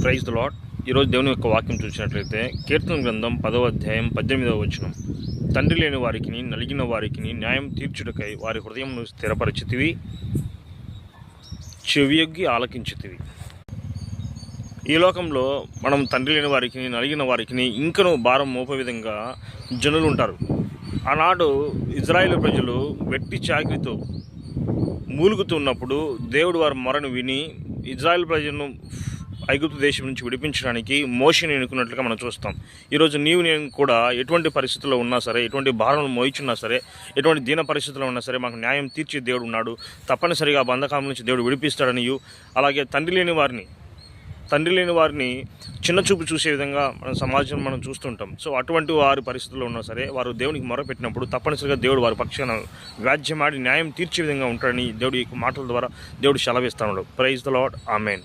Praise the lot ఈరోజు దేవుని యొక్క వాక్యం చూసినట్లయితే కీర్తన గ్రంథం పదవ అధ్యాయం పద్దెనిమిదవ వచనం. తండ్రి లేని వారికి నలిగిన వారికి న్యాయం తీర్చుటకై వారి హృదయంను స్థిరపరచితివి చెవియొగ్గి ఆలకించితివి. ఈ లోకంలో మనం తండ్రి లేని వారికి నలిగిన వారికి ఇంకనూ భారం మోపే విధంగా జనులు ఉంటారు ఆనాడు ఇజ్రాయేల్ ప్రజలు వెట్టి చాకిరితో మూలుగుతున్నప్పుడు దేవుడు వారి మొరను విని ఇజ్రాయెల్ ప్రజలను ఐగుప్తు దేశం నుంచి విడిపించడానికి మోషన్ ఎన్నుకున్నట్లుగా మనం చూస్తాం. ఈరోజు నీవు నేను కూడా ఎటువంటి పరిస్థితుల్లో ఉన్నా సరే ఎటువంటి భారం మోయిచున్నా సరే ఎటువంటి దీన పరిస్థితుల్లో ఉన్నా సరే మాకు న్యాయం తీర్చే దేవుడు ఉన్నాడు. తప్పనిసరిగా బంధకాలం నుంచి దేవుడు విడిపిస్తాడని అలాగే తండ్రి లేని వారిని తండ్రి లేని వారిని చిన్న చూపు చూసే విధంగా మన సమాజం మనం చూస్తుంటాం. సో అటువంటి వారి పరిస్థితుల్లో ఉన్నా సరే వారు దేవునికి మొరపెట్టినప్పుడు తప్పనిసరిగా దేవుడు వారి పక్షాన వ్యాజ్యమాడి న్యాయం తీర్చే విధంగా ఉంటాడని దేవుడి ఈ మాటల ద్వారా దేవుడు సెలవిస్తాడు. Praise the lord amen